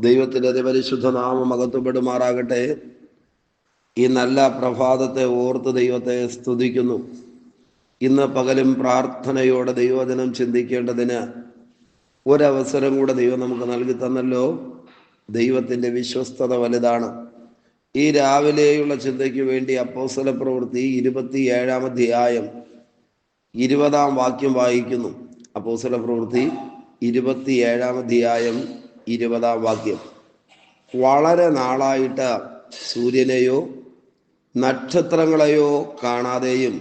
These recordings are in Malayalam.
ദൈവത്തിന്റെ അതിപരിശുദ്ധ നാമം അകത്തുപെടുമാറാകട്ടെ ഈ നല്ല പ്രഭാതത്തെ ഓർത്ത് ദൈവത്തെ സ്തുതിക്കുന്നു. ഇന്ന് പകലും പ്രാർത്ഥനയോടെ ദൈവദിനം ചിന്തിക്കേണ്ടതിന് ഒരവസരം കൂടെ ദൈവം നമുക്ക് നൽകി തന്നല്ലോ. ദൈവത്തിന്റെ വിശ്വസ്തത വലുതാണ്. ഈ രാവിലെയുള്ള ചിന്തയ്ക്ക് വേണ്ടി അപ്പോസല പ്രവൃത്തി ഇരുപത്തി ഏഴാം അധ്യായം ഇരുപതാം വാക്യം വായിക്കുന്നു. അപ്പോസല പ്രവൃത്തി ഇരുപത്തി ഏഴാം അധ്യായം ഇരുപതാം വാക്യം. വളരെ നാളായിട്ട് സൂര്യനെയോ നക്ഷത്രങ്ങളെയോ കാണാതെയും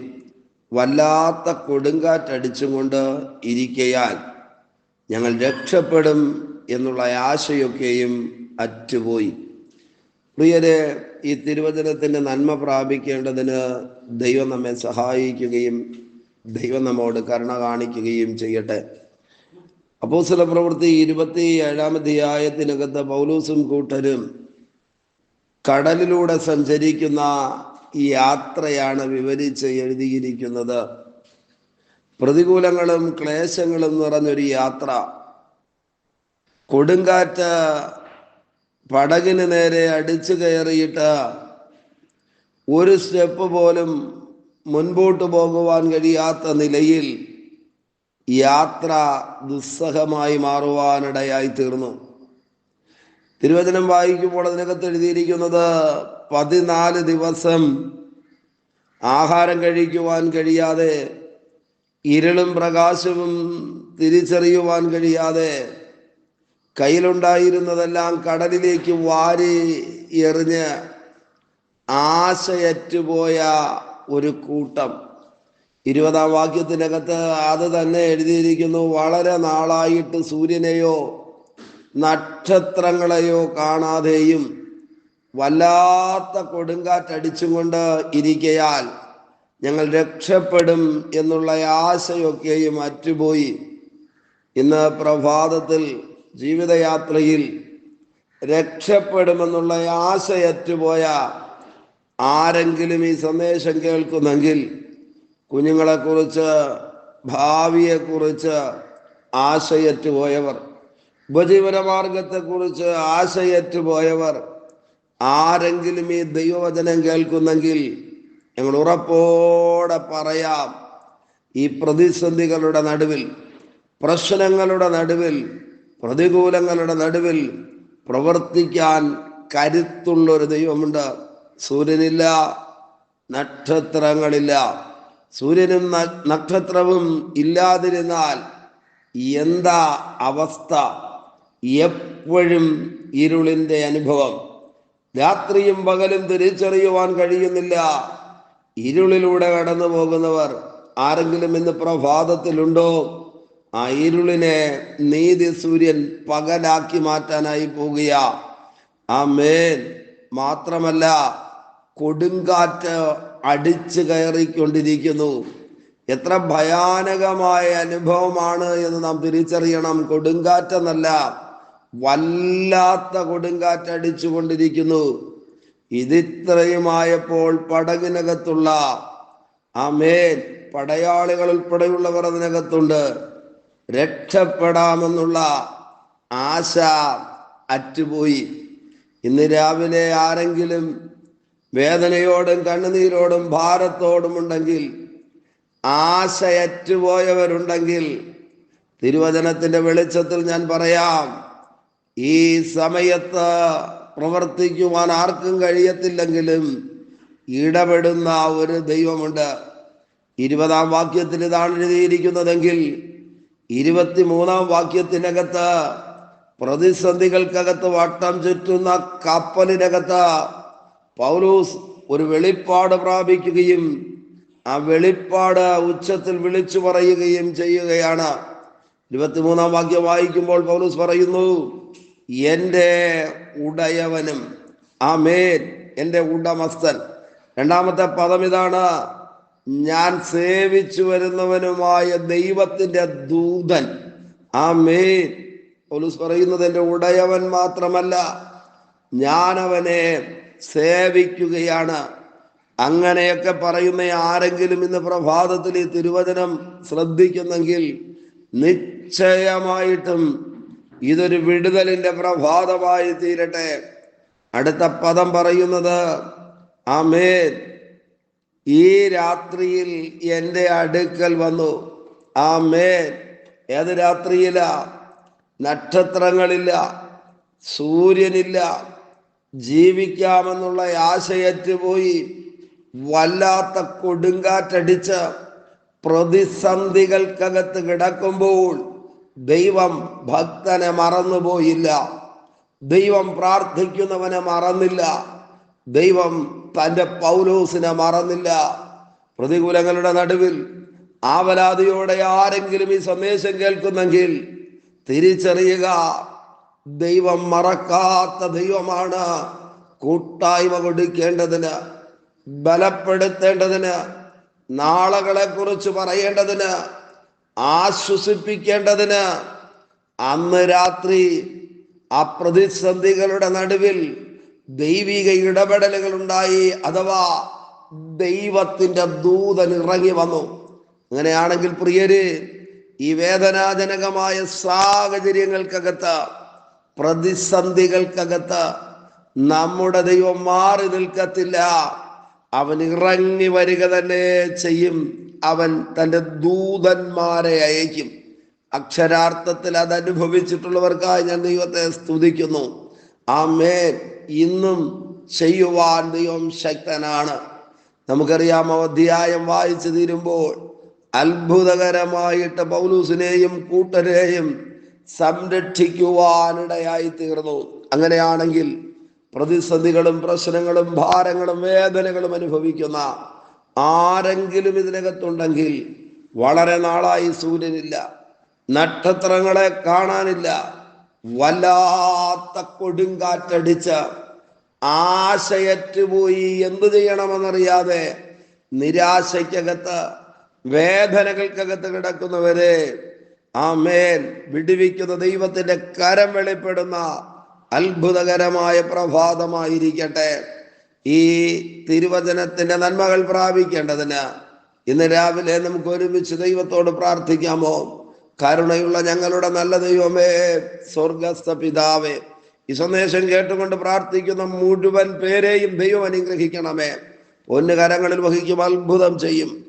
വല്ലാത്ത കൊടുങ്കാറ്റടിച്ചും കൊണ്ട് ഇരിക്കയാൽ ഞങ്ങൾ രക്ഷപ്പെടും എന്നുള്ള ആശയൊക്കെയും അറ്റുപോയി. പ്രിയരെ ഈ തിരുവചനത്തിന്റെ നന്മ പ്രാപിക്കേണ്ടതിന് ദൈവം നമ്മെ സഹായിക്കുകയും ദൈവം നമ്മോട് കരുണ കാണിക്കുകയും ചെയ്യട്ടെ. അപ്പോസ്തല പ്രവൃത്തി ഇരുപത്തി ഏഴാം അധ്യായത്തിനകത്ത് പൗലൂസും കൂട്ടരും കടലിലൂടെ സഞ്ചരിക്കുന്ന യാത്രയാണ് വിവരിച്ച് എഴുതിയിരിക്കുന്നത്. പ്രതികൂലങ്ങളും ക്ലേശങ്ങളും നിറഞ്ഞൊരു യാത്ര. കൊടുങ്കാറ്റ് പടകിന് നേരെ അടിച്ചു കയറിയിട്ട് ഒരു സ്റ്റെപ്പ് പോലും മുൻപോട്ട് പോകുവാൻ കഴിയാത്ത നിലയിൽ യാത്ര ദുസ്സഹമായി മാറുവാനിടയായി തീർന്നു. തിരുവചനം വായിക്കുമ്പോൾ അതിനകത്ത് എഴുതിയിരിക്കുന്നത് പതിനാല് ദിവസം ആഹാരം കഴിക്കുവാൻ കഴിയാതെ ഇരുളും പ്രകാശവും തിരിച്ചറിയുവാൻ കഴിയാതെ കയ്യിലുണ്ടായിരുന്നതെല്ലാം കടലിലേക്ക് വാരി എറിഞ്ഞ് ആശയറ്റുപോയ ഒരു കൂട്ടം. ഇരുപതാം വാക്യത്തിനകത്ത് അത് തന്നെ എഴുതിയിരിക്കുന്നു. വളരെ നാളായിട്ട് സൂര്യനെയോ നക്ഷത്രങ്ങളെയോ കാണാതെയും വല്ലാത്ത കൊടുങ്കാറ്റടിച്ചും കൊണ്ട് ഇരിക്കയാൽ ഞങ്ങൾ രക്ഷപ്പെടും എന്നുള്ള ആശയൊക്കെയും അറ്റുപോയി. ഇന്ന് പ്രഭാതത്തിൽ ജീവിതയാത്രയിൽ രക്ഷപ്പെടുമെന്നുള്ള ആശയറ്റുപോയ ആരെങ്കിലും ഈ സന്ദേശം കേൾക്കുന്നെങ്കിൽ കുഞ്ഞുങ്ങളെക്കുറിച്ച് ഭാവിയെക്കുറിച്ച് കുറിച്ച് ഉപജീവനമാർഗത്തെക്കുറിച്ച് ആശയറ്റുപോയവർ ആരെങ്കിലും ഈ ദൈവവചനം കേൾക്കുന്നെങ്കിൽ ഞങ്ങൾ ഉറപ്പോടെ പറയാം ഈ പ്രതിസന്ധികളുടെ നടുവിൽ പ്രശ്നങ്ങളുടെ നടുവിൽ പ്രതികൂലങ്ങളുടെ നടുവിൽ പ്രവർത്തിക്കാൻ കരുത്തുള്ളൊരു ദൈവമുണ്ട്. സൂര്യനില്ല നക്ഷത്രങ്ങളില്ല. സൂര്യനും നക്ഷത്രവും ഇല്ലാതിരുന്നാൽ എന്താ അവസ്ഥ? എപ്പോഴും ഇരുളിന്റെ അനുഭവം. രാത്രിയും പകലും തിരിച്ചറിയുവാൻ കഴിയുന്നില്ല. ഇരുളിലൂടെ കടന്നു പോകുന്നവർ ആരെങ്കിലും ഇന്ന് പ്രഭാതത്തിലുണ്ടോ? ആ ഇരുളിനെ നീതി സൂര്യൻ പകലാക്കി മാറ്റാനായി പോകുക ആ മേൻ മാത്രമല്ല കൊടുങ്കാറ്റ് അടിച്ചു കയറിക്കൊണ്ടിരിക്കുന്നു. എത്ര ഭയാനകമായ അനുഭവമാണ് എന്ന് നാം തിരിച്ചറിയണം. കൊടുങ്കാറ്റെന്നല്ല വല്ലാത്ത കൊടുങ്കാറ്റ് അടിച്ചുകൊണ്ടിരിക്കുന്നു. ഇതിത്രയുമായപ്പോൾ പടകിനകത്തുള്ള ആ മേൽ പടയാളികൾ ഉൾപ്പെടെയുള്ളവർ അതിനകത്തുണ്ട്. രക്ഷപ്പെടാമെന്നുള്ള ആശ അറ്റുപോയി. ഇന്ന് രാവിലെ ആരെങ്കിലും വേദനയോടും കണ്ണുനീരോടും ഭാരത്തോടും ഉണ്ടെങ്കിൽ ആശയറ്റുപോയവരുണ്ടെങ്കിൽ തിരുവചനത്തിന്റെ വെളിച്ചത്തിൽ ഞാൻ പറയാം ഈ സമയത്ത് പ്രവർത്തിക്കുവാൻ ആർക്കും കഴിയത്തില്ലെങ്കിലും ഇടപെടുന്ന ഒരു ദൈവമുണ്ട്. ഇരുപതാം വാക്യത്തിൽ ഇതാണ് എഴുതിയിരിക്കുന്നതെങ്കിൽ ഇരുപത്തിമൂന്നാം വാക്യത്തിനകത്ത് പ്രതിസന്ധികൾക്കകത്ത് വട്ടം ചുറ്റുന്ന കപ്പലിനകത്ത് പൗലൂസ് ഒരു വെളിപ്പാട് പ്രാപിക്കുകയും ആ വെളിപ്പാട് ഉച്ചത്തിൽ വിളിച്ചു പറയുകയും ചെയ്യുകയാണ്. ഇരുപത്തിമൂന്നാം വാക്യം വായിക്കുമ്പോൾ പൗലൂസ് പറയുന്നു എന്റെ ഉടയവനും ആ മേൻ എന്റെ ഉടമസ്ഥൻ. രണ്ടാമത്തെ പദം ഇതാണ് ഞാൻ സേവിച്ചു വരുന്നവനുമായ ദൈവത്തിന്റെ ദൂതൻ. ആ മേൻ പൗലൂസ് പറയുന്നത് എന്റെ ഉടയവൻ മാത്രമല്ല ഞാനവനെ സേവിക്കുകയാണ്. അങ്ങനെയൊക്കെ പറയുന്ന ആരെങ്കിലും ഇന്ന് പ്രഭാതത്തിൽ ഈ തിരുവചനം ശ്രദ്ധിക്കുന്നെങ്കിൽ നിശ്ചയമായിട്ടും ഇതൊരു വിടുതലിന്റെ പ്രഭാതമായി തീരട്ടെ. അടുത്ത പദം പറയുന്നത് അമേൻ. ഈ രാത്രിയിൽ എന്റെ അടുക്കൽ വന്നു. ആമേൻ ഏത് രാത്രിയില? നക്ഷത്രങ്ങളില്ല സൂര്യനില്ല ജീവിക്കാമെന്നുള്ള ആശയറ്റ് പോയി വല്ലാത്ത കൊടുങ്കാറ്റടിച്ച് പ്രതിസന്ധികൾക്കകത്ത് കിടക്കുമ്പോൾ ദൈവം ഭക്തനെ മറന്നുപോയില്ല. ദൈവം പ്രാർത്ഥിക്കുന്നവനെ മറന്നില്ല. ദൈവം തന്റെ പൗലോസിനെ മറന്നില്ല. പ്രതികൂലങ്ങളുടെ നടുവിൽ ആവലാതിയോടെ ആരെങ്കിലും ഈ സന്ദേശം കേൾക്കുന്നെങ്കിൽ തിരിച്ചറിയുക. ദൈവം മറക്കാത്ത ദൈവമാണ്. കൂട്ടായ്മ കൊടുക്കേണ്ടതിന് ബലപ്പെടുത്തേണ്ടതിന് നാളകളെ കുറിച്ച് പറയേണ്ടതിന് ആശ്വസിപ്പിക്കേണ്ടതിന് അന്ന് രാത്രി ആ പ്രതിസന്ധികളുടെ നടുവിൽ ദൈവിക ഇടപെടലുകൾ ഉണ്ടായി അഥവാ ദൈവത്തിന്റെ ദൂതൻ ഇറങ്ങി വന്നു. അങ്ങനെയാണെങ്കിൽ പ്രിയര് ഈ വേദനാജനകമായ സാഹചര്യങ്ങൾക്കകത്ത് പ്രതിസന്ധികൾക്കകത്ത് നമ്മുടെ ദൈവം മാറി നിൽക്കത്തില്ല. അവൻ ഇറങ്ങി വരിക തന്നെ ചെയ്യും. അവൻ തന്റെ ദൂതന്മാരെ അയക്കും. അക്ഷരാർത്ഥത്തിൽ അത് അനുഭവിച്ചിട്ടുള്ളവർക്കായി ഞാൻ ദൈവത്തെ സ്തുതിക്കുന്നു. ആ ആമേൻ. ഇന്നും ചെയ്യുവാൻ ദൈവം ശക്തനാണ്. നമുക്കറിയാം അധ്യായം വായിച്ചു തീരുമ്പോൾ അത്ഭുതകരമായിട്ട് പൗലൂസിനെയും കൂട്ടരെയും സംരക്ഷിക്കുവാനിടയായി തീർന്നു അങ്ങനെയാണെങ്കിൽ പ്രതിസന്ധികളും പ്രശ്നങ്ങളും ഭാരങ്ങളും വേദനകളും അനുഭവിക്കുന്ന ആരെങ്കിലും ഇതിനകത്തുണ്ടെങ്കിൽ വളരെ നാളായി സൂര്യനില്ല. നക്ഷത്രങ്ങളെ കാണാനില്ല. വല്ലാത്ത കൊടുങ്കാറ്റടിച്ച് ആശയറ്റുപോയി എന്തു ചെയ്യണമെന്നറിയാതെ നിരാശയ്ക്കകത്ത് വേദനകൾക്കകത്ത് കിടക്കുന്നവരെ ആമേൻ. വിടുവിക്കുന്ന ദൈവത്തിന്റെ കരം വെളിപ്പെടുന്ന അത്ഭുതകരമായ പ്രഭാതമായിരിക്കട്ടെ. ഈ തിരുവചനത്തിന്റെ നന്മകൾ പ്രാപിക്കേണ്ടതിന് ഇന്ന് രാവിലെ നമുക്ക് ഒരുമിച്ച് ദൈവത്തോട് പ്രാർത്ഥിക്കാമോ? കരുണയുള്ള ഞങ്ങളുടെ നല്ല ദൈവമേ സ്വർഗസ്ഥ പിതാവേ ഈ സന്ദേശം കേട്ടുകൊണ്ട് പ്രാർത്ഥിക്കുന്ന മുഴുവൻ പേരെയും ദൈവം അനുഗ്രഹിക്കണമേ. ഒന്ന് കരങ്ങളിൽ വഹിക്കും അത്ഭുതം ചെയ്യും.